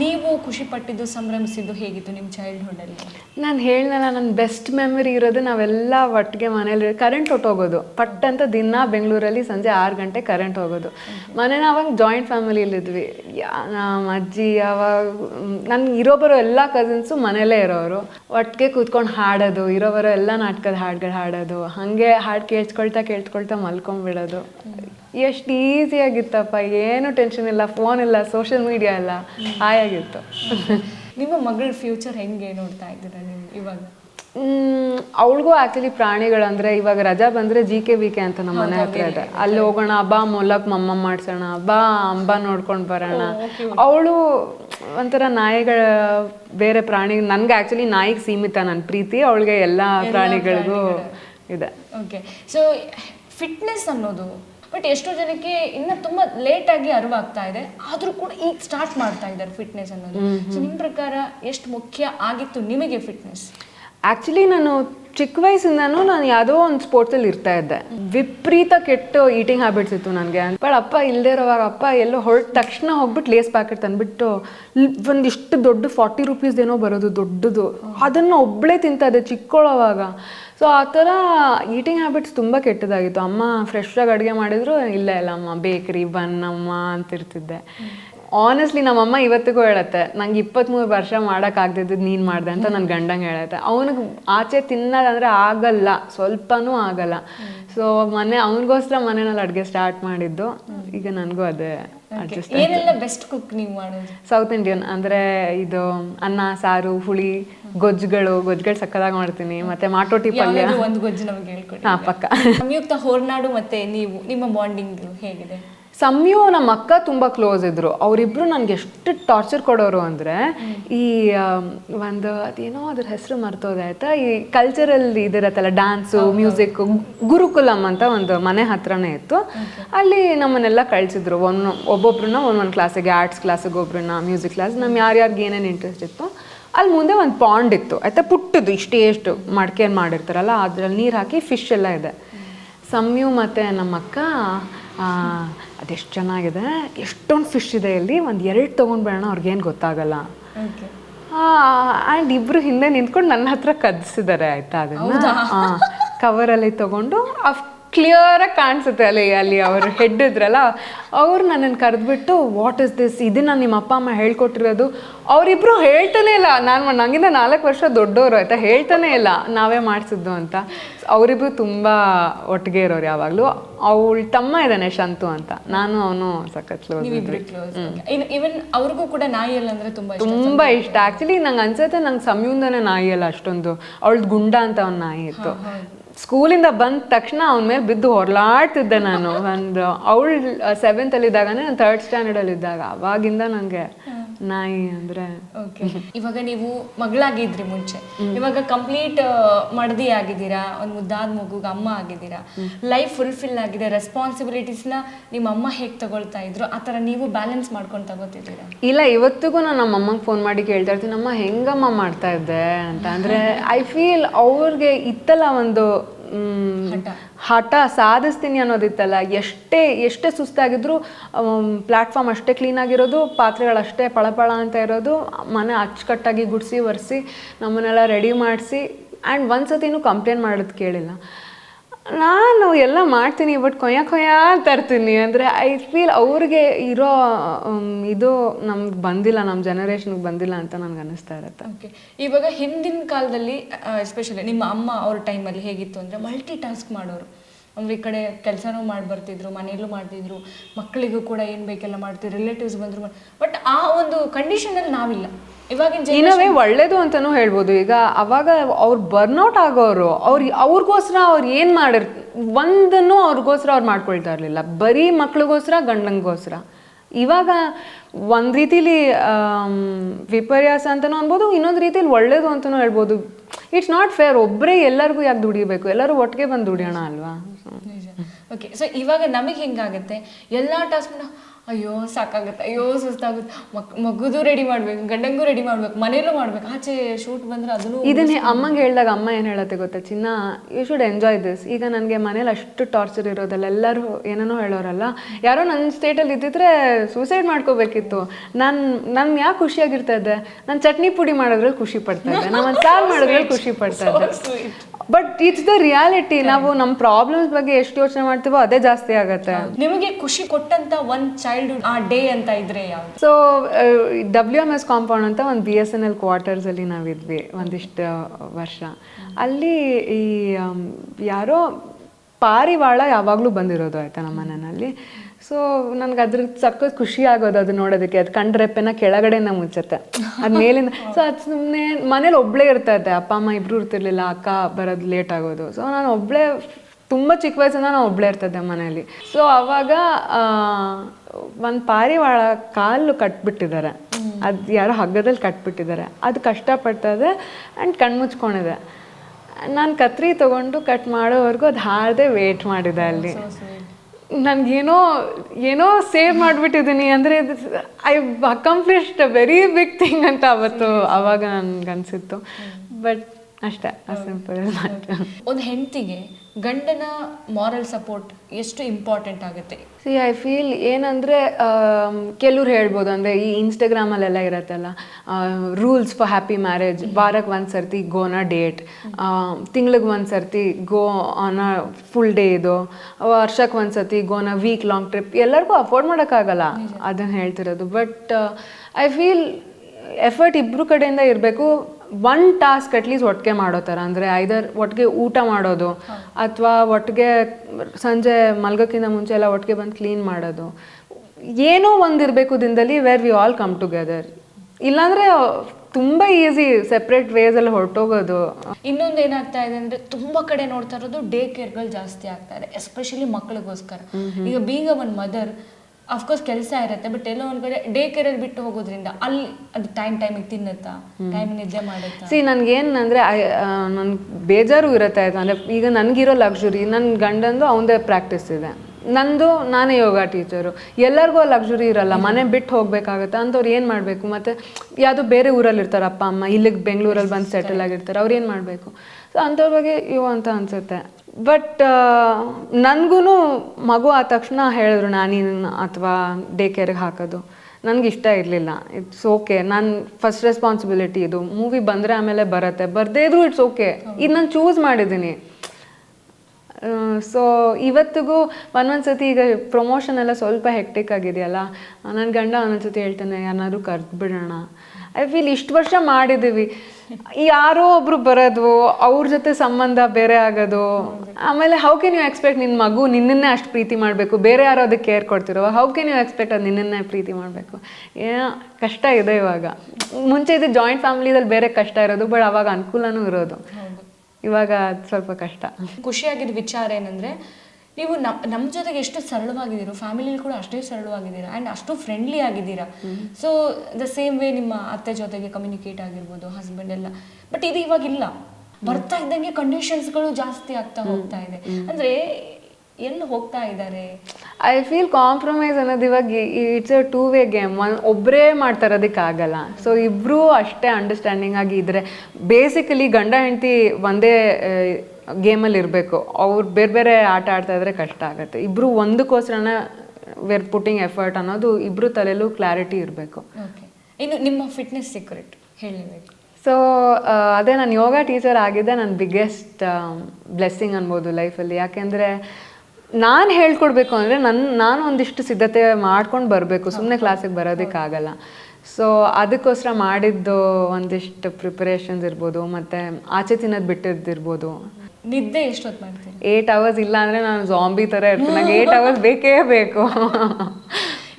ನೀವು ಖುಷಿ ಪಟ್ಟಿದ್ದು, ಸಂಭ್ರಮಿಸಿದ್ದು ಹೇಗಿತ್ತು ನಿಮ್ಮ ಚೈಲ್ಡ್ಹುಡ್ಡಲ್ಲಿ ನಾನು ಹೇಳಲ್ಲ ನನ್ನ ಬೆಸ್ಟ್ ಮೆಮೊರಿ ಇರೋದು ನಾವೆಲ್ಲ ಒಟ್ಟಿಗೆ ಮನೇಲಿ ಕರೆಂಟ್ ಹೊಟ್ಟೋಗೋದು ಪಟ್ ಅಂತ ದಿನ ಬೆಂಗಳೂರಲ್ಲಿ ಸಂಜೆ ಆರು ಗಂಟೆ ಕರೆಂಟ್ ಹೋಗೋದು. ಮನೇನ ಅವಾಗ ಜಾಯಿಂಟ್ ಫ್ಯಾಮಿಲಿಯಲ್ಲಿದ್ವಿ ನಮ್ಮ ಅಜ್ಜಿ, ಅವಾಗ ನನ್ಗೆ ಇರೋ ಬರೋ ಎಲ್ಲ ಕಸಿನ್ಸು ಮನೇಲೇ ಇರೋರು. ಒಟ್ಟಿಗೆ ಕೂತ್ಕೊಂಡು ಹಾಡೋದು ಇರೋ ಬರೋ ಎಲ್ಲ ನಾಟಕದ ಹಾಡುಗಳು ಹಾಡೋದು. ಹಾಗೆ ಹಾಡು ಕೇಳ್ಸ್ಕೊಳ್ತಾ ಕೇಳ್ಸ್ಕೊಳ್ತಾ ಮಲ್ಕೊಂಡ್ಬಿಡೋದು ಎಷ್ಟು ಈಸಿಯಾಗಿತ್ತಪ್ಪ ಏನು ಟೆನ್ಷನ್ ಇಲ್ಲ ಫೋನ್ ಇಲ್ಲ ಸೋಷಿಯಲ್ ಮೀಡಿಯಾ ಇಲ್ಲ. ಹಾಯಾಗಿತ್ತು ನಿಮ್ಮ ಮಗಳ ಫ್ಯೂಚರ್ ಹೆಂಗೆ ನೋಡ್ತಾ ಇದ್ದೀರಾ ನೀವು ಇವಾಗ? ಅವಳಿಗೂ ಆ್ಯಕ್ಚುಲಿ ಪ್ರಾಣಿಗಳಂದರೆ ಇವಾಗ ರಜಾ ಬಂದರೆ ಜಿ ಕೆ ವಿ ಕೆ ಅಂತ ನಮ್ಮ ಮನೆ ಹತ್ರ ಇದೆ. ಅಲ್ಲಿ ಹೋಗೋಣ ಬಾ ಮೊಲಕ್ ಮಮ್ಮ ಮಾಡ್ಸೋಣ ಬಾ ಅಂಬ ನೋಡ್ಕೊಂಡು ಬರೋಣ. ಅವಳು ಒಂಥರ ನಾಯಿಗಳ ಬೇರೆ ಪ್ರಾಣಿ ನನಗೆ ಆ್ಯಕ್ಚುಲಿ ನಾಯಿಗೆ ಸೀಮಿತ ನನ್ನ ಪ್ರೀತಿ ಅವಳಿಗೆ ಎಲ್ಲ ಪ್ರಾಣಿಗಳಿಗೂ ಇದೆ. ಓಕೆ ಸೊ ಫಿಟ್ನೆಸ್ ಅನ್ನೋದು ಬಟ್ ಎಷ್ಟೋ ಜನಕ್ಕೆ ಇನ್ನ ತುಂಬಾ ಲೇಟ್ ಆಗಿ ಅರಿವಾಗ್ತಾ ಇದೆ. ಆದ್ರೂ ಕೂಡ ಈಗ ಸ್ಟಾರ್ಟ್ ಮಾಡ್ತಾ ಇದ್ದಾರೆ ಫಿಟ್ನೆಸ್ ಅನ್ನೋದು. ಸೊ ನಿಮ್ ಪ್ರಕಾರ ಎಷ್ಟು ಮುಖ್ಯ ಆಗಿತ್ತು ನಿಮಗೆ ಫಿಟ್ನೆಸ್ ಆಕ್ಚುಲಿ ನಾನು ಚಿಕ್ಕ ವಯಸ್ಸಿಂದನೂ ನಾನು ಯಾವುದೋ ಒಂದು ಸ್ಪೋರ್ಟ್ಸಲ್ಲಿ ಇರ್ತಾ ಇದ್ದೆ. ವಿಪರೀತ ಕೆಟ್ಟ ಈಟಿಂಗ್ ಹ್ಯಾಬಿಟ್ಸ್ ಇತ್ತು ನನಗೆ. ಬಟ್ ಅಪ್ಪ ಇಲ್ಲದೆ ಇರೋವಾಗ ಅಪ್ಪ ಎಲ್ಲೋ ಹೊರಟ ತಕ್ಷಣ ಹೋಗ್ಬಿಟ್ಟು ಲೇಸ್ ಪ್ಯಾಕೆಟ್ ತಂದ್ಬಿಟ್ಟು ಒಂದಿಷ್ಟು ದೊಡ್ಡ ಫಾರ್ಟಿ ರುಪೀಸ್ ಏನೋ ಬರೋದು ದೊಡ್ಡದು. ಅದನ್ನು ಒಬ್ಬಳೇ ಇದ್ದೆ ಚಿಕ್ಕೊಳ್ಳೋವಾಗ ಸೊ ಆ ಥರ ಈಟಿಂಗ್ ಹ್ಯಾಬಿಟ್ಸ್ ತುಂಬ ಕೆಟ್ಟದಾಗಿತ್ತು. ಅಮ್ಮ ಫ್ರೆಶ್ಶಾಗಿ ಅಡುಗೆ ಮಾಡಿದ್ರು, ಇಲ್ಲ ಇಲ್ಲ, ಅಮ್ಮ, ಬೇಕ್ರಿ, ಬನ್ನಮ್ಮ ಅಂತಿರ್ತಿದ್ದೆ. ಆನೆಸ್ಟ್ಲಿ ನಮ್ಮಮ್ಮ ಇವತ್ತಿಗೂ ಹೇಳತ್ತೆ ನಂಗೆ ಇಪ್ಪತ್ತ್ಮೂರು ವರ್ಷ ಮಾಡೋಕ್ಕಾಗ್ದಿದ್ದು ನೀನು ಮಾಡಿದೆ ಅಂತ ನನ್ನ ಗಂಡಂಗೆ ಹೇಳತ್ತೆ. ಅವನಿಗೆ ಆಚೆ ತಿನ್ನೋದಂದ್ರೆ ಆಗಲ್ಲ ಸ್ವಲ್ಪನೂ ಆಗಲ್ಲ. ಸೊ ಮನೆ ಅವನಿಗೋಸ್ಕರ ಮನೆಯಲ್ಲಿ ಅಡುಗೆ ಸ್ಟಾರ್ಟ್ ಮಾಡಿದ್ದು. ಈಗ ನನಗೂ ಅದೇ ಅಡ್ಜಸ್ಟ್ ಏನೆಲ್ಲ ಬೆಸ್ಟ್ ಕುಕ್ ನೀವು ಮಾಡೋದು? ಸೌತ್ ಇಂಡಿಯನ್ ಅಂದ್ರೆ ಇದು ಅನ್ನ ಸಾರು ಹುಳಿ ಗೊಜ್ಜುಗಳು. ಗೊಜ್ಜುಗಳು ಸಕ್ಕದಾಗಿ ಮಾಡ್ತೀನಿ. ಮತ್ತೆ ಮಾಟೋಟಿ ಪಲ್ಯ ಒಂದು ಗೊಜ್ಜು ನಮಗೆ ಹೇಳ್ಕೊಡಿ. ಹಾಂ ಪಕ್ಕ. ಸಂಯುಕ್ತ ಹೋರ್ನಾಡು ಮತ್ತೆ ನೀವು ನಿಮ್ಮ ಬಾಂಡಿಂಗ್ ಹೇಗಿದೆ? ಸಂಯು ನಮ್ಮ ಅಕ್ಕ ತುಂಬ ಕ್ಲೋಸ್ ಇದ್ರು. ಅವರಿಬ್ರು ನನಗೆ ಎಷ್ಟು ಟಾರ್ಚರ್ ಕೊಡೋರು ಅಂದರೆ ಈ ಒಂದು ಅದೇನೋ ಅದ್ರ ಹೆಸರು ಮರ್ತೋದೆ ಆಯ್ತಾ? ಈ ಕಲ್ಚರಲ್ ಇದಿರತ್ತಲ್ಲ ಡ್ಯಾನ್ಸು ಮ್ಯೂಸಿಕ್ ಗುರುಕುಲಂ ಅಂತ ಒಂದು ಮನೆ ಹತ್ರನೇ ಇತ್ತು. ಅಲ್ಲಿ ನಮ್ಮನ್ನೆಲ್ಲ ಕಳಿಸಿದ್ರು. ಒಂದು ಒಬ್ಬೊಬ್ರನ್ನ ಒಂದೊಂದು ಕ್ಲಾಸಿಗೆ ಆರ್ಟ್ಸ್ ಕ್ಲಾಸಿಗೆ ಒಬ್ರನ್ನ ಮ್ಯೂಸಿಕ್ ಕ್ಲಾಸ್ ನಮ್ಮ ಯಾರ್ಯಾರಿಗೆ ಏನೇನು ಇಂಟ್ರೆಸ್ಟ್ ಇತ್ತು ಅಲ್ಲಿ ಮುಂದೆ ಒಂದು ಪಾಂಡ್ ಇತ್ತು. ಆಯ್ತಾ? ಪುಟ್ಟದು ಇಷ್ಟೇ ಎಷ್ಟು ಮಡಿಕೆಯನ್ನು ಮಾಡಿರ್ತಾರಲ್ಲ ಅದ್ರಲ್ಲಿ ನೀರು ಹಾಕಿ ಫಿಶ್ ಎಲ್ಲ ಇದೆ. ಸಮ್ಯು ಮತ್ತು ನಮ್ಮ ಅಕ್ಕ ಆ, ಅದೆಷ್ಟು ಚೆನ್ನಾಗಿದೆ? ಎಷ್ಟೊಂದು ಫಿಶ್ ಇದೆ ಇಲ್ಲಿ. ಒಂದು ಎರಡು ತೊಗೊಂಡ್ಬೇಡ ಅವ್ರಿಗೇನು ಗೊತ್ತಾಗಲ್ಲ. ಆ್ಯಂಡ್ ಇಬ್ಬರು ಹಿಂದೆ ನಿಂತ್ಕೊಂಡು ನನ್ನ ಹತ್ರ ಕದ್ಸಿದ್ದಾರೆ ಆಯ್ತಾ ಅದನ್ನ? ಕವರಲ್ಲಿ ತಗೊಂಡು ಕ್ಲಿಯರಾಗಿ ಕಾಣಿಸುತ್ತೆ ಅಲ್ಲಿ ಅಲ್ಲಿ ಅವರು ಹೆಡ್ ಇದ್ರಲ್ಲ ಅವ್ರು ನನ್ನನ್ನು ಕರೆದ್ಬಿಟ್ಟು ವಾಟ್ ಇಸ್ ದಿಸ್ ಇದನ್ನ ನಿಮ್ಮ ಅಪ್ಪ ಅಮ್ಮ ಹೇಳ್ಕೊಟ್ಟಿರೋದು. ಅವರಿಬ್ಬರು ಹೇಳ್ತಾನೆ ಇಲ್ಲ. ನಾನು ನನಗಿಂತ ನಾಲ್ಕು ವರ್ಷ ದೊಡ್ಡವರು ಆಯಿತಾ ಹೇಳ್ತಾನೆ ಇಲ್ಲ. ನಾವೇ ಮಾಡಿಸಿದ್ದು ಅಂತ. ಅವರಿಬ್ರು ತುಂಬ ಒಟ್ಟಿಗೆ ಇರೋರು ಯಾವಾಗಲೂ. ಅವಳು ತಮ್ಮ ಇದ್ದಾನೆ ಶಂತು ಅಂತ. ನಾನು ಅವನು ಸಖತ್ ಇವನ್ ಅವ್ರಿಗೂ ಕೂಡ ನಾಯಿ ಅಂದ್ರೆ ತುಂಬಾ ತುಂಬ ಇಷ್ಟ. ಆ್ಯಕ್ಚುಲಿ ನಂಗೆ ಅನ್ಸುತ್ತೆ ನಂಗೆ ಸಮಯದಿಂದನೇ ನಾಯಿ ಅಲ್ಲ ಅಷ್ಟೊಂದು. ಅವಳದ್ ಗುಂಡ ಅಂತ ಅವ್ನ ನಾಯಿ ಇತ್ತು. ಸ್ಕೂಲಿಂದ ಬಂದ ತಕ್ಷಣ ಅವನ ಮೇಲೆ ಬಿದ್ದು ಹೊರಲಾಡ್ತಿದ್ದೆ ನಾನು. ಒಂದು ಅವಳು ಸೆವೆಂತ್ ಅಲ್ಲಿ ಇದ್ದಾಗನೇ ನಾನು ಥರ್ಡ್ ಸ್ಟ್ಯಾಂಡರ್ಡ್ ಅಲ್ಲಿ ಇದ್ದಾಗ ಅವಾಗಿಂದ ನಂಗೆ ನಾಯಿ ಅಂದ್ರೆ. ಓಕೆ ಇವಾಗ ನೀವು ಮಗಳಾಗಿದ್ರಿ ಮುಂಚೆ. ಇವಾಗ ಕಂಪ್ಲೀಟ್ ಮಡದಿ ಆಗಿದ್ದೀರಾ ಒಂದು ಮುದ್ದಾದ ಮಗುಗೆ ಅಮ್ಮ ಆಗಿದ್ದೀರಾ? ಲೈಫ್ ಫುಲ್ಫಿಲ್ ಆಗಿದೆ. ರೆಸ್ಪಾನ್ಸಿಬಿಲಿಟೀಸ್ನ ನಿಮ್ಮ ಅಮ್ಮ ಹೇಗೆ ತಗೊಳ್ತಾ ಇದ್ರು? ಆ ಥರ ನೀವು ಬ್ಯಾಲೆನ್ಸ್ ಮಾಡ್ಕೊಂಡು ತಗೋತಿದ್ದೀರಾ? ಇಲ್ಲ ಇವತ್ತಿಗೂ ನಾನು ನಮ್ಮ ಅಮ್ಮಂಗೆ ಫೋನ್ ಮಾಡಿ ಕೇಳ್ತಾ ಇರ್ತೀನಿ. ಅಮ್ಮ ಹೆಂಗಮ್ಮ ಮಾಡ್ತಾ ಇದ್ದೆ? ಅಂತ. ಅಂದ್ರೆ ಐ ಫೀಲ್ ಅವ್ರಿಗೆ ಇತ್ತಲ್ಲ ಒಂದು ಹಠ ಸಾಧಿಸ್ತೀನಿ ಅನ್ನೋದಿತ್ತಲ್ಲ, ಎಷ್ಟೇ ಎಷ್ಟೇ ಸುಸ್ತಾಗಿದ್ರು ಪ್ಲ್ಯಾಟ್ಫಾರ್ಮ್ ಅಷ್ಟೇ ಕ್ಲೀನಾಗಿರೋದು ಪಾತ್ರೆಗಳಷ್ಟೇ ಪಳಪಳ ಅಂತ ಇರೋದು, ಮನೆ ಅಚ್ಚುಕಟ್ಟಾಗಿ ಗುಡಿಸಿ, ಒರೆಸಿ, ನಮ್ಮನ್ನೆಲ್ಲ ರೆಡಿ ಮಾಡಿಸಿ ಆ್ಯಂಡ್ ಒಂದು ಸತಿನೂ ಕಂಪ್ಲೇಂಟ್ ಮಾಡೋದು ಕೇಳಿಲ್ಲ. ನಾನು ಎಲ್ಲ ಮಾಡ್ತೀನಿ ಬಟ್ ಕೊಯ್ಯ ಕೊಯ್ಯ ತರ್ತೀನಿ ಅಂದರೆ ಐ ಫೀಲ್ ಅವ್ರಿಗೆ ಇರೋ ಇದು ನಮ್ಗೆ ಬಂದಿಲ್ಲ ನಮ್ಮ ಜನರೇಷನ್ಗೆ ಬಂದಿಲ್ಲ ಅಂತ ನನಗೆ ಅನ್ನಿಸ್ತಾ ಇರುತ್ತೆ. ಓಕೆ ಇವಾಗ ಹಿಂದಿನ ಕಾಲದಲ್ಲಿ ಎಸ್ಪೆಷಲಿ ನಿಮ್ಮ ಅಮ್ಮ ಅವ್ರ ಟೈಮಲ್ಲಿ ಹೇಗಿತ್ತು ಅಂದರೆ ಮಲ್ಟಿ ಟಾಸ್ಕ್ ಮಾಡೋರು. ಅಂದ್ರೆ ಈ ಕಡೆ ಕೆಲಸನೂ ಮಾಡಿ ಬರ್ತಿದ್ರು ಮನೆಯಲ್ಲೂ ಮಾಡ್ತಿದ್ರು ಮಕ್ಕಳಿಗೂ ಕೂಡ ಏನು ಬೇಕೆಲ್ಲ ಮಾಡ್ತಿದ್ರು ರಿಲೇಟಿವ್ಸ್ ಬಂದ್ರು ಬಟ್ ಆ ಒಂದು ಕಂಡೀಷನಲ್ಲಿ ನಾವಿಲ್ಲ. ಇವಾಗಿನ ಒಳ್ಳೇದು ಅಂತಾನೂ ಹೇಳ್ಬೋದು. ಈಗ ಅವಾಗ ಅವ್ರು ಬರ್ನೌಟ್ ಆಗೋರು ಅವ್ರು ಅವ್ರಿಗೋಸ್ಕರ ಅವ್ರು ಏನು ಮಾಡಿರ್ ಒಂದನ್ನು ಅವ್ರಿಗೋಸ್ಕರ ಅವ್ರು ಮಾಡ್ಕೊಳ್ತಾ ಇರಲಿಲ್ಲ. ಬರೀ ಮಕ್ಳಿಗೋಸ್ಕರ ಗಂಡಂಗೋಸ್ಕರ. ಇವಾಗ ಒಂದು ರೀತಿಲಿ ವಿಪರ್ಯಾಸ ಅಂತಲೂ ಅನ್ಬೋದು ಇನ್ನೊಂದು ರೀತಿಲಿ ಒಳ್ಳೇದು ಅಂತಲೂ ಹೇಳ್ಬೋದು. ಇಟ್ಸ್ ನಾಟ್ ಫೇರ್ ಒಬ್ಬರೇ ಎಲ್ಲರಿಗೂ ಯಾಕೆ ದುಡಿಬೇಕು? ಎಲ್ಲರೂ ಒಟ್ಟಿಗೆ ಬಂದು ದುಡಿಯೋಣ ಅಲ್ವಾ? ಓಕೆ ಸೊ ಇವಾಗ ನಮಗೆ ಹೆಂಗಾಗುತ್ತೆ? ಎಲ್ಲ ಟಾಸ್ಕ್ನ ಅಯ್ಯೋ ಸಾಕಾಗುತ್ತೆ. ಅಯ್ಯೋ ಸುಸ್ತಾಗುತ್ತೆ. ಮಕ್ ಮಗುದು ರೆಡಿ ಮಾಡ್ಬೇಕು ಗಂಡಂಗೂ ರೆಡಿ ಮಾಡ್ಬೇಕು ಮನೇಲೂ ಮಾಡ್ಬೇಕು. ಆಚೆ ಶೂಟ್ ಬಂದ್ರೆ ಅದನ್ನು ಇದನ್ನ ಅಮ್ಮಂಗೆ ಹೇಳಿದಾಗ ಅಮ್ಮ ಏನು ಹೇಳತ್ತೆ ಗೊತ್ತಾ? ಚಿನ್ನ ಯು ಶುಡ್ ಎಂಜಾಯ್ ದಿಸ್ ಈಗ ನನಗೆ ಮನೇಲಿ ಅಷ್ಟು ಟಾರ್ಚರ್ ಇರೋದಲ್ಲ ಎಲ್ಲರೂ ಏನೇನೋ ಹೇಳೋರಲ್ಲ ಯಾರೋ ನನ್ನ ಸ್ಟೇಟಲ್ಲಿ ಇದ್ದಿದ್ರೆ ಸೂಸೈಡ್ ಮಾಡ್ಕೋಬೇಕಿತ್ತು. ನಾನು ನಾನು ಯಾಕೆ ಖುಷಿಯಾಗಿರ್ತಾ ಇದ್ದೆ ನಾನು ಚಟ್ನಿ ಪುಡಿ ಮಾಡೋದ್ರಲ್ಲಿ ಖುಷಿ ಪಡ್ತಾ ಇದ್ದೆ ನಾನು ಒಂದು ಸಾರು ಮಾಡೋದ್ರಲ್ಲಿ ಖುಷಿ ಪಡ್ತಾ ಇದ್ದೆ ಬಟ್ ಇಟ್ಸ್ ದ ರಿಯಾಲಿಟಿ ನಾವು ನಮ್ಮ ಪ್ರಾಬ್ಲಮ್ಸ್ ಬಗ್ಗೆ ಎಷ್ಟು ಯೋಚನೆ ಮಾಡ್ತೀವೋ ಅದೇ ಜಾಸ್ತಿ ಆಗತ್ತೆ. ನಿಮಗೆ ಖುಷಿ ಕೊಟ್ಟಂತ ಒಂದ್ ಚೈಲ್ಡ್ಹುಡ್ ಆ ಡೇ ಅಂತ ಇದ್ರೆ ಯಾವ್ದು? So W M S compound ಅಂತ ಒಂದು ಬಿ ಎಸ್ ಎನ್ ಎಲ್ ಕ್ವಾರ್ಟರ್ಸಲ್ಲಿ ನಾವಿದ್ವಿ ಒಂದಿಷ್ಟು ವರ್ಷ. ಅಲ್ಲಿ ಈ ಯಾರೋ ಪಾರಿವಾಳ ಯಾವಾಗಲೂ ಬಂದಿರೋದು ಆಯ್ತಾ ನಮ್ಮ ಮನೆಯಲ್ಲಿ. ಸೊ ನನಗೆ ಅದ್ರ ಸಖತ್ ಖುಷಿ ಆಗೋದು ಅದು ನೋಡೋದಕ್ಕೆ. ಅದು ಕಂಡ್ರೆಪ್ಪೆನ ಕೆಳಗಡೆನ ಮುಚ್ಚತ್ತೆ. ಅದು ಮೇಲಿಂದ ಸೊ ಅದು ಸುಮ್ಮನೆ ಮನೇಲಿ ಒಬ್ಬಳೇ ಇರ್ತಾ ಇದ್ದೆ ಅಪ್ಪ ಅಮ್ಮ ಇಬ್ಬರು ಇರ್ತಿರ್ಲಿಲ್ಲ ಅಕ್ಕ ಬರೋದು ಲೇಟ್ ಆಗೋದು. ಸೊ ನಾನು ಒಬ್ಬಳೇ ತುಂಬ ಚಿಕ್ಕ ವಯಸ್ಸಿಂದ ನಾನು ಒಬ್ಬಳೇ ಇರ್ತಿದ್ದೆ ಮನೇಲಿ ಸೊ ಅವಾಗ ಒಂದು ಪಾರಿವಾಳ ಕಾಲು ಕಟ್ಬಿಟ್ಟಿದ್ದಾರೆ. ಅದು ಯಾರೋ ಹಗ್ಗದಲ್ಲಿ ಕಟ್ಬಿಟ್ಟಿದ್ದಾರೆ. ಅದು ಕಷ್ಟಪಡ್ತಾ ಇದೆ ಆ್ಯಂಡ್ ಕಣ್ಮುಚ್ಕೊಂಡಿದೆ. ನಾನು ಕತ್ರಿ ತೊಗೊಂಡು ಕಟ್ ಮಾಡೋವರೆಗೂ ಅದು ಹಾರದೆ ವೇಟ್ ಮಾಡಿದೆ ಅಲ್ಲಿ. ನನಗೇನೋ ಏನೋ ಸೇವ್ ಮಾಡಿಬಿಟ್ಟಿದ್ದೀನಿ ಅಂದರೆ I accomplished very big thing ಅಂತ ಅವತ್ತು ಅವಾಗ ನನ್ಗೆ ಅನಿಸಿತ್ತು ಬಟ್ ಅಷ್ಟೇ ಸಿಂಪಲ್ ಒಂದು ಹೆಂಡತಿಗೆ ಗಂಡನ ಮಾರಲ್ ಸಪೋರ್ಟ್ ಎಷ್ಟು ಇಂಪಾರ್ಟೆಂಟ್ ಆಗುತ್ತೆ? ಸಿ ಐ ಫೀಲ್ ಏನಂದರೆ ಕೆಲವ್ರು ಹೇಳ್ಬೋದು ಅಂದರೆ ಈ ಇನ್ಸ್ಟಾಗ್ರಾಮಲ್ಲೆಲ್ಲ ಇರತ್ತಲ್ಲ ರೂಲ್ಸ್ ಫಾರ್ ಹ್ಯಾಪಿ ಮ್ಯಾರೇಜ್ ವಾರಕ್ಕೆ ಒಂದು ಸರ್ತಿ ಗೋನ ಡೇಟ್ ತಿಂಗ್ಳಿಗೆ ಒಂದು ಸರ್ತಿ go on a full day ಇದು. ವರ್ಷಕ್ಕೆ ಒಂದು ಸರ್ತಿ go on a week long trip ಎಲ್ಲರಿಗೂ ಅಫೋರ್ಡ್ ಮಾಡೋಕ್ಕಾಗಲ್ಲ ಅದನ್ನು ಹೇಳ್ತಿರೋದು. ಬಟ್ ಐ ಫೀಲ್ ಎಫರ್ಟ್ ಇಬ್ಬರು ಕಡೆಯಿಂದ ಇರಬೇಕು. ಒನ್ ಟಾಸ್ಕ್ ಅಟ್ಲೀಸ್ಟ್ ಒಟ್ಟಿಗೆ ಮಾಡೋ ಥರ ಅಂದರೆ ಐದರ್ ಒಟ್ಟಿಗೆ ಊಟ ಮಾಡೋದು ಅಥವಾ ಒಟ್ಟಿಗೆ ಸಂಜೆ ಮಲ್ಗೋಕ್ಕಿಂತ ಮುಂಚೆ ಎಲ್ಲ ಒಟ್ಟಿಗೆ ಬಂದು ಕ್ಲೀನ್ ಮಾಡೋದು. ಏನೋ ಒಂದು ಇರಬೇಕು ದಿನದಲ್ಲಿ where we all come together ಇಲ್ಲಾಂದರೆ ತುಂಬ ಈಸಿ ಸೆಪ್ರೇಟ್ ವೇಸಲ್ಲಿ ಹೊರಟೋಗೋದು. ಇನ್ನೊಂದು ಏನಾಗ್ತಾ ಇದೆ ಅಂದ್ರೆ ತುಂಬಾ ಕಡೆ ನೋಡ್ತಾ ಇರೋದು ಡೇ ಕೇರ್ಗಳು ಜಾಸ್ತಿ ಆಗ್ತಾ ಇದೆ ಎಸ್ಪೆಷಲಿ ಮಕ್ಕಳಿಗೋಸ್ಕರ ಈಗ ಬೀಂಗ್ ಒನ್ ಮದರ್ ಅಫ್ಕೋರ್ಸ್ ಕೆಲಸ ಇರುತ್ತೆ ಬಟ್ ಎಲ್ಲೋ ಒಂದ್ ಕಡೆ ಡೇ ಕೇರಲ್ಲಿ ಬಿಟ್ಟು ಹೋಗೋದ್ರಿಂದ ಅಲ್ಲಿ ಅದು ಟೈಮ್ ಟೈಮಿಗೆ ತಿನ್ನುತ್ತಾ? ಟೈಮ್ ನಿದ್ದೆ ಮಾಡುತ್ತಾ? ಸಿ ನನಗೇನು ಅಂದರೆ ನನ್ಗೆ ಬೇಜಾರು ಇರುತ್ತೆ ಆಯ್ತು. ಅಂದರೆ ಈಗ ನನ್ಗಿರೋ ಲಕ್ಸುರಿ ನನ್ನ ಗಂಡಂದು ಅವಂದೇ ಪ್ರಾಕ್ಟೀಸ್ ಇದೆ. ನಂದು ನಾನೇ ಯೋಗ ಟೀಚರು ಎಲ್ಲರಿಗೂ ಲಕ್ಸುರಿ ಇರಲ್ಲ. ಮನೆ ಬಿಟ್ಟು ಹೋಗ್ಬೇಕಾಗತ್ತೆ. ಅಂಥವ್ರು ಏನು ಮಾಡಬೇಕು? ಮತ್ತು ಯಾವುದೋ ಬೇರೆ ಊರಲ್ಲಿ ಇರ್ತಾರೆ ಅಪ್ಪ ಅಮ್ಮ ಇಲ್ಲಿಗೆ ಬೆಂಗಳೂರಲ್ಲಿ ಬಂದು ಸೆಟಲ್ ಆಗಿರ್ತಾರೆ. ಅವ್ರು ಏನು ಮಾಡಬೇಕು? ಸೊ ಅಂಥವ್ರ ಬಗ್ಗೆ ಇವು ಅಂತ ಅನಿಸುತ್ತೆ. ಬಟ್ ನನಗೂ ಮಗು ಆದ ತಕ್ಷಣ ಹೇಳಿದ್ರು ನಾನಿನ ಅಥವಾ ಡೇ ಕೇರ್ಗೆ ಹಾಕೋದು. ನನಗೆ ಇಷ್ಟ ಇರಲಿಲ್ಲ. ಇಟ್ಸ್ ಓಕೆ ನಾನು ಫಸ್ಟ್ ರೆಸ್ಪಾನ್ಸಿಬಿಲಿಟಿ ಇದು. ಮೂವಿ ಬಂದರೆ ಆಮೇಲೆ ಬರುತ್ತೆ. ಬರದೇ ಇದ್ರೂ ಇಟ್ಸ್ ಓಕೆ ಇದು ನಾನು ಚೂಸ್ ಮಾಡಿದ್ದೀನಿ ಸೊ ಇವತ್ತಿಗೂ ಒಂದೊಂದು ಸತಿ ಈಗ ಪ್ರಮೋಷನ್ ಎಲ್ಲ ಸ್ವಲ್ಪ ಹೆಕ್ಟಿಕ್ ಆಗಿದೆಯಲ್ಲ ನನ್ನ ಗಂಡ ಒಂದೊಂದು ಸತಿ ಹೇಳ್ತಾನೆ ಯಾರನ್ನಾದ್ರೂ ಕರೆದು ಬಿಡೋಣ. ಐ ಫೀಲ್ ಇಷ್ಟು ವರ್ಷ ಮಾಡಿದ್ದೀವಿ ಯಾರೋ ಒಬ್ರು ಬರೋದು ಅವ್ರ ಜೊತೆ ಸಂಬಂಧ ಬೇರೆ ಆಗೋದು ಆಮೇಲೆ ಹೌ ಕೆನ್ ಯು ಎಕ್ಸ್ಪೆಕ್ಟ್ ನಿನ್ನ ಮಗು ನಿನ್ನನ್ನೇ ಅಷ್ಟು ಪ್ರೀತಿ ಮಾಡಬೇಕು? ಬೇರೆ ಯಾರೋ ಅದಕ್ಕೆ ಕೇರ್ ಕೊಡ್ತಿರೋ ಹೌ ಕೆನ್ ಯು ಎಕ್ಸ್ಪೆಕ್ಟ್ ಅದು ನಿನ್ನನ್ನೇ ಪ್ರೀತಿ ಮಾಡಬೇಕು? ಏನೋ ಕಷ್ಟ ಇದೆ ಇವಾಗ. ಮುಂಚೆ ಇದು ಜಾಯಿಂಟ್ ಫ್ಯಾಮಿಲಿದಲ್ಲಿ ಬೇರೆ ಕಷ್ಟ ಇರೋದು ಬಟ್ ಅವಾಗ ಅನುಕೂಲನೂ ಇರೋದು. ಇವಾಗ ಅದ್ ಸ್ವಲ್ಪ ಕಷ್ಟ. ಖುಷಿಯಾಗಿದ್ದ ವಿಚಾರ ಏನಂದ್ರೆ ನೀವು ನಮ್ ನಮ್ಮ ಜೊತೆಗೆ ಎಷ್ಟು ಸರಳವಾಗಿದ್ದೀರೋ ಫ್ಯಾಮಿಲಿಲಿ ಕೂಡ ಅಷ್ಟೇ ಸರಳವಾಗಿದ್ದೀರಾ ಆ್ಯಂಡ್ ಅಷ್ಟು ಫ್ರೆಂಡ್ಲಿ ಆಗಿದ್ದೀರಾ. ಸೊ ದ ಸೇಮ್ ವೇ ನಿಮ್ಮ ಅತ್ತೆ ಜೊತೆಗೆ ಕಮ್ಯುನಿಕೇಟ್ ಆಗಿರ್ಬೋದು ಹಸ್ಬೆಂಡ್ ಎಲ್ಲ. ಬಟ್ ಇದು ಇವಾಗ ಇಲ್ಲ. ಬರ್ತಾ ಇದ್ದಂಗೆ ಕಂಡೀಷನ್ಸ್ಗಳು ಜಾಸ್ತಿ ಆಗ್ತಾ ಹೋಗ್ತಾ ಇದೆ. ಅಂದ್ರೆ ಎಲ್ಲಿ ಹೋಗ್ತಾ ಇದ್ದಾರೆ? ಐ ಫೀಲ್ ಕಾಂಪ್ರಮೈಸ್ ಅನ್ನೋದು ಇವಾಗ it's a two way game one ಒಬ್ಬರೇ ಮಾಡ್ತಾ ಇರೋದಕ್ಕಾಗಲ್ಲ. ಸೊ ಇಬ್ಬರೂ ಅಷ್ಟೇ ಅಂಡರ್ಸ್ಟ್ಯಾಂಡಿಂಗ್ ಆಗಿ ಇದ್ದರೆ ಬೇಸಿಕಲಿ ಗಂಡ ಹೆಂಡತಿ ಒಂದೇ ಗೇಮಲ್ಲಿ ಇರಬೇಕು. ಅವ್ರು ಬೇರೆ ಬೇರೆ ಆಟ ಆಡ್ತಾ ಇದ್ರೆ ಕಷ್ಟ ಆಗುತ್ತೆ. ಇಬ್ಬರು ಒಂದಕ್ಕೋಸ್ಕರನ ವೇರ್ ಪುಟ್ಟಿಂಗ್ ಎಫರ್ಟ್ ಅನ್ನೋದು ಇಬ್ಬರು ತಲೆಯಲ್ಲೂ ಕ್ಲಾರಿಟಿ ಇರಬೇಕು. ಓಕೆ ಇನ್ನು ನಿಮ್ಮ ಫಿಟ್ನೆಸ್ ಸೀಕ್ರೆಟ್ ಹೇಳಬೇಕು ಸೊ ಅದೇ ನಾನು ಯೋಗ ಟೀಚರ್ ಆಗಿದ್ದೆ ನನ್ನ ಬಿಗ್ಗೆಸ್ಟ್ ಬ್ಲೆಸ್ಸಿಂಗ್ ಅನ್ಬೋದು ಲೈಫಲ್ಲಿ ಯಾಕೆಂದರೆ ನಾನು ಹೇಳ್ಕೊಡ್ಬೇಕು ಅಂದರೆ ನನ್ನ ನಾನು ಒಂದಿಷ್ಟು ಸಿದ್ಧತೆ ಮಾಡ್ಕೊಂಡು ಬರಬೇಕು. ಸುಮ್ಮನೆ ಕ್ಲಾಸಿಗೆ ಬರೋದಕ್ಕಾಗಲ್ಲ. ಸೊ ಅದಕ್ಕೋಸ್ಕರ ಮಾಡಿದ್ದು ಒಂದಿಷ್ಟು ಪ್ರಿಪರೇಷನ್ಸ್ ಇರ್ಬೋದು ಮತ್ತು ಆಚೆ ತಿನ್ನೋದು ಬಿಟ್ಟಿದ್ದಿರ್ಬೋದು. ನಿದ್ದೆ ಎಷ್ಟೊತ್ತು ಮಾಡ್ತೀನಿ ಏಟ್ ಅವರ್ಸ್ ಇಲ್ಲ ಅಂದರೆ ನಾನು ಜಾಂಬಿ ಥರ ಇರ್ತೀನಿ. ನಂಗೆ ಏಟ್ ಅವರ್ಸ್ ಬೇಕೇ ಬೇಕು.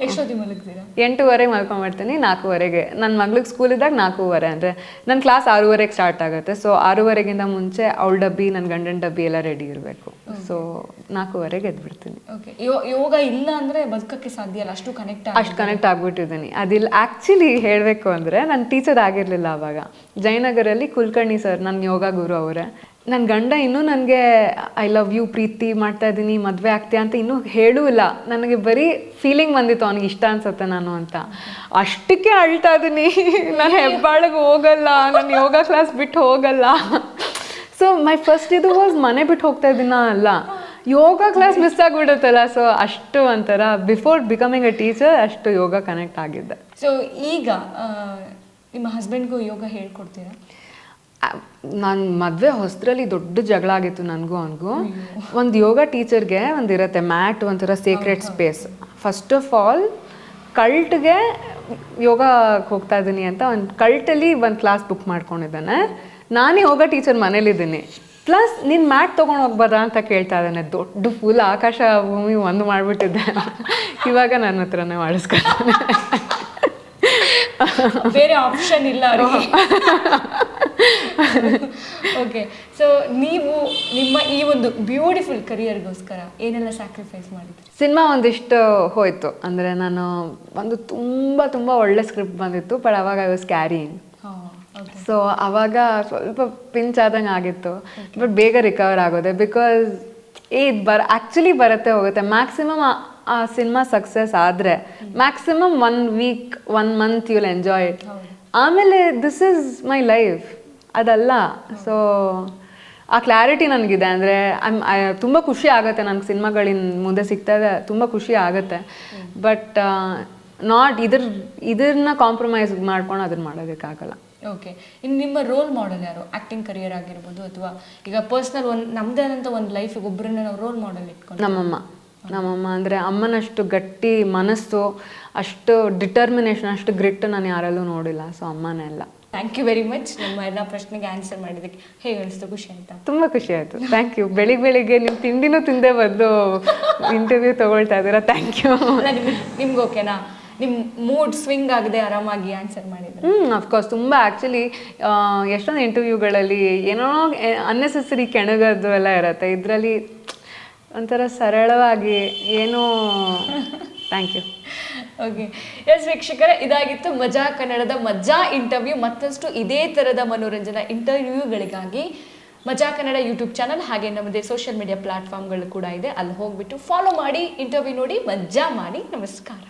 ಎಷ್ಟೊತ್ತಿಗೆ ಮಲಗ್ತೀರಾ? ಎಂಟೂವರೆಗೆ ಮಲ್ಕೊಂಡ್ಬಿಡ್ತೀನಿ ನಾಲ್ಕೂವರೆಗೆ. ನನ್ನ ಮಗ್ಳಿಗೆ ಸ್ಕೂಲ್ ಇದ್ದಾಗ ನಾಲ್ಕೂವರೆ ಅಂದರೆ ನನ್ನ ಕ್ಲಾಸ್ ಆರೂವರೆಗೆ ಸ್ಟಾರ್ಟ್ ಆಗುತ್ತೆ. ಸೊ ಆರೂವರೆಗಿಂತ ಮುಂಚೆ ಅವಳ ಡಬ್ಬಿ ನನ್ನ ಗಂಡನ ಡಬ್ಬಿ ಎಲ್ಲ ರೆಡಿ ಇರಬೇಕು. ಸೊ ನಾಲ್ಕೂವರೆಗೆ ಎದ್ಬಿಡ್ತೀನಿ. ಓಕೆ ಯೋಗ ಇಲ್ಲ ಅಂದರೆ ಬದುಕಕ್ಕೆ ಸಾಧ್ಯ ಇಲ್ಲ. ಅಷ್ಟು ಕನೆಕ್ಟ್ ಅಷ್ಟು ಕನೆಕ್ಟ್ ಆಗಿಬಿಟ್ಟಿದ್ದೀನಿ. ಅದಿಲ್ಲ ಆ್ಯಕ್ಚುಲಿ ಹೇಳಬೇಕು ಅಂದರೆ ನಾನು ಟೀಚರ್ ಆಗಿರಲಿಲ್ಲ ಆವಾಗ ಜಯನಗರಲ್ಲಿ ಕುಲಕರ್ಣಿ ಸರ್ ನನ್ನ ಯೋಗ ಗುರು ಅವರೇ. ನನ್ನ ಗಂಡ ಇನ್ನೂ ನನಗೆ ಐ ಲವ್ ಯು ಪ್ರೀತಿ ಮಾಡ್ತಾ ಇದ್ದೀನಿ, ಮದುವೆ ಆಗ್ತೀಯ ಅಂತ ಇನ್ನೂ ಹೇಳೂ ಇಲ್ಲ. ನನಗೆ ಬರೀ ಫೀಲಿಂಗ್ ಬಂದಿತ್ತು, ಅವ್ನಿಗೆ ಇಷ್ಟ ಅನ್ಸುತ್ತೆ ನಾನು ಅಂತ. ಅಷ್ಟಕ್ಕೆ ಅಳ್ತಾ ಇದ್ದೀನಿ. ನಾನು ಹೆಬ್ಬಾಳಿಗೆ ಹೋಗಲ್ಲ, ನಾನು ಯೋಗ ಕ್ಲಾಸ್ ಬಿಟ್ಟು ಹೋಗಲ್ಲ. ಸೊ ಮೈ ಫಸ್ಟ್ ಇದು ವಾಸ್ ಮನೆ ಬಿಟ್ಟು ಹೋಗ್ತಾ ಇದ್ದೀನ ಅಲ್ಲ. ಯೋಗ ಕ್ಲಾಸ್ ಮಿಸ್ ಆಗಿಬಿಡುತ್ತಲ್ಲ. ಸೊ ಅಷ್ಟು ಒಂಥರ ಬಿಫೋರ್ ಬಿಕಮಿಂಗ್ ಅ ಟೀಚರ್ ಅಷ್ಟು ಯೋಗ ಕನೆಕ್ಟ್ ಆಗಿದ್ದೆ. ಸೊ ಈಗ ನಿಮ್ಮ ಹಸ್ಬೆಂಡ್ಗೂ ಯೋಗ ಹೇಳ್ಕೊಡ್ತೀರಾ? ನಾನು ಮದುವೆ ಹೊಸದ್ರಲ್ಲಿ ದೊಡ್ಡ ಜಗಳ ಆಗಿತ್ತು ನನಗೂ ಅವನಿಗೂ. ಒಂದು ಯೋಗ ಟೀಚರ್ಗೆ ಒಂದು ಇರುತ್ತೆ ಮ್ಯಾಟ್ ಒಂಥರ secret space first of all ಕಲ್ಟ್ಗೆ ಯೋಗ ಹೋಗ್ತಾ ಇದ್ದೀನಿ ಅಂತ ಒಂದು ಕಲ್ಟಲ್ಲಿ ಒಂದು ಕ್ಲಾಸ್ ಬುಕ್ ಮಾಡ್ಕೊಂಡಿದ್ದಾನೆ. ನಾನೇ ಯೋಗ ಟೀಚರ್ ಮನೇಲಿದ್ದೀನಿ. ಪ್ಲಸ್ ನಿನ್ನ ಮ್ಯಾಟ್ ತೊಗೊಂಡು ಹೋಗ್ಬಾರ್ದಾ ಅಂತ ಕೇಳ್ತಾ ಇದ್ದಾನೆ. ದೊಡ್ಡ ಫುಲ್ ಆಕಾಶ ಭೂಮಿ ಒಂದು ಮಾಡಿಬಿಟ್ಟಿದ್ದೆ. ಇವಾಗ ನನ್ನ ಹತ್ರನೇ ಮಾಡಿಸ್ಕೊತಾನೆ. ಬೇರೆ ಆಪ್ಷನ್ ಇಲ್ಲ ಅವ್ರಿಗೆ. ಓಕೆ ಸೊ ನೀವು ನಿಮ್ಮ ಈ ಒಂದು ಬ್ಯೂಟಿಫುಲ್ ಕರಿಯರ್ಗೋಸ್ಕರ ಏನೆಲ್ಲ ಸ್ಯಾಕ್ರಿಫೈಸ್ ಮಾಡಿದ್ರಿ? ಸಿನಿಮಾ ಒಂದಿಷ್ಟು ಹೋಯ್ತು. ಅಂದರೆ ನಾನು ಒಂದು ತುಂಬ ತುಂಬ ಒಳ್ಳೆ ಸ್ಕ್ರಿಪ್ಟ್ ಬಂದಿತ್ತು ಬಟ್ ಅವಾಗ ಐ ವಾಸ್ ಕ್ಯಾರಿಯಿಂಗ್ ಸೊ ಅವಾಗ ಸ್ವಲ್ಪ ಪಿಂಚ್ ಆದಂಗೆ ಆಗಿತ್ತು. ಬಟ್ ಬೇಗ ರಿಕವರ್ ಆಗೋದೆ ಬಿಕಾಸ್ ಏ ಇದು ಬರ ಆ್ಯಕ್ಚುಲಿ ಬರುತ್ತೆ ಹೋಗುತ್ತೆ. ಮ್ಯಾಕ್ಸಿಮಮ್ ಆ ಸಿನಿಮಾ ಸಕ್ಸಸ್ ಆದರೆ maximum one week one month you'll enjoy it ಆಮೇಲೆ ದಿಸ್ ಇಸ್ ಮೈ ಲೈಫ್ ಅದಲ್ಲ. ಸೊ ಆ ಕ್ಲಾರಿಟಿ ನನಗಿದೆ. ಅಂದರೆ ತುಂಬ ಖುಷಿ ಆಗುತ್ತೆ ನನಗೆ ಸಿನಿಮಾಗಳಿನ್ ಮುಂದೆ ಸಿಗ್ತಾ ಇದೆ ತುಂಬ ಖುಷಿ ಆಗುತ್ತೆ. ಬಟ್ ನಾಟ್ ಇದ್ರ ಇದನ್ನ ಕಾಂಪ್ರಮೈಸ್ ಮಾಡ್ಕೊಂಡು ಅದನ್ನ ಮಾಡೋದಕ್ಕಾಗಲ್ಲ. ಓಕೆ ಇನ್ನು ನಿಮ್ಮ ರೋಲ್ ಮಾಡೆಲ್ ಯಾರು? ಆ್ಯಕ್ಟಿಂಗ್ ಕರಿಯರ್ ಆಗಿರ್ಬೋದು ಅಥವಾ ಈಗ ಪರ್ಸ್ನಲ್ ಒಂದು ನಮ್ಮದೇ ಆದಂಥ ಒಂದು ಲೈಫಿಗೆ ಒಬ್ಬರನ್ನ ನಾವು ರೋಲ್ ಮಾಡೆಲ್ ಇಟ್ಕೊಂಡು ನಮ್ಮಮ್ಮ. ನಮ್ಮಮ್ಮ ಅಂದರೆ ಅಮ್ಮನಷ್ಟು ಗಟ್ಟಿ ಮನಸ್ಸು ಅಷ್ಟು ಡಿಟರ್ಮಿನೇಷನ್ ಅಷ್ಟು ಗ್ರಿಟ್ ನಾನು ಯಾರಲ್ಲೂ ನೋಡಿಲ್ಲ ಸೊ ಅಮ್ಮನೇ ಎಲ್ಲ ಥ್ಯಾಂಕ್ ಯು ವೆರಿ ಮಚ್ ನಮ್ಮ ಎಲ್ಲ ಪ್ರಶ್ನೆಗೆ ಆನ್ಸರ್ ಮಾಡಿದ್ದಕ್ಕೆ ಹೇಗೆ ಅನಿಸ್ತು? ಖುಷಿ ಆಯಿತಾ? ತುಂಬ ಖುಷಿ ಆಯಿತು. ಥ್ಯಾಂಕ್ ಯು ಬೆಳಿಗ್ಗೆ ಬೆಳಿಗ್ಗೆ ನಿಮ್ಮ ತಿಂಡಿನೂ ತಿಂದೇ ಬಂದು ಇಂಟರ್ವ್ಯೂ ತೊಗೊಳ್ತಾ ಇದ್ದೀರಾ? ಥ್ಯಾಂಕ್ ಯು ನಿಮ್ಗೆ ಓಕೆನಾ ನಿಮ್ಮ ಮೂಡ್ ಸ್ವಿಂಗ್ ಆಗದೆ ಆರಾಮಾಗಿ ಆನ್ಸರ್ ಮಾಡಿದ್ರು. ಹ್ಞೂ ಅಫ್ಕೋರ್ಸ್ ತುಂಬ ಆ್ಯಕ್ಚುಲಿ ಎಷ್ಟೊಂದು ಇಂಟರ್ವ್ಯೂಗಳಲ್ಲಿ ಏನೋ ಅನ್ನೆಸೆಸರಿ ಕೆಣಗೋದು ಎಲ್ಲ ಇರುತ್ತೆ. ಇದರಲ್ಲಿ ಒಂಥರ ಸರಳವಾಗಿ ಏನೂ ಥ್ಯಾಂಕ್ ಯು ಓಕೆ ಎಸ್ ವೀಕ್ಷಕರ, ಇದಾಗಿತ್ತು ಮಜಾ ಕನ್ನಡದ ಮಜಾ ಇಂಟರ್ವ್ಯೂ ಮತ್ತಷ್ಟು ಇದೇ ಥರದ ಮನೋರಂಜನಾ ಇಂಟರ್ವ್ಯೂಗಳಿಗಾಗಿ ಮಜಾ ಕನ್ನಡ ಯೂಟ್ಯೂಬ್ ಚಾನಲ್ ಹಾಗೆ ನಮ್ಮದೇ ಸೋಷಿಯಲ್ ಮೀಡಿಯಾ ಪ್ಲಾಟ್ಫಾರ್ಮ್ಗಳು ಕೂಡ ಇದೆ. ಅಲ್ಲಿ ಹೋಗ್ಬಿಟ್ಟು ಫಾಲೋ ಮಾಡಿ ಇಂಟರ್ವ್ಯೂ ನೋಡಿ, ಮಜಾ ಮಾಡಿ. ನಮಸ್ಕಾರ.